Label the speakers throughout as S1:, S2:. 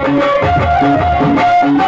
S1: Thank you.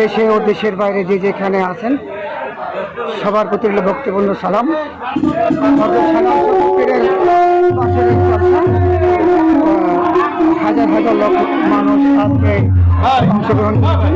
S1: দেশে ও দেশের বাইরে যে যেখানে আছেন, সবার প্রতি ভক্তিপূর্ণ সালাম। হাজার হাজার লক্ষ মানুষ আজকে অংশগ্রহণ করছেন।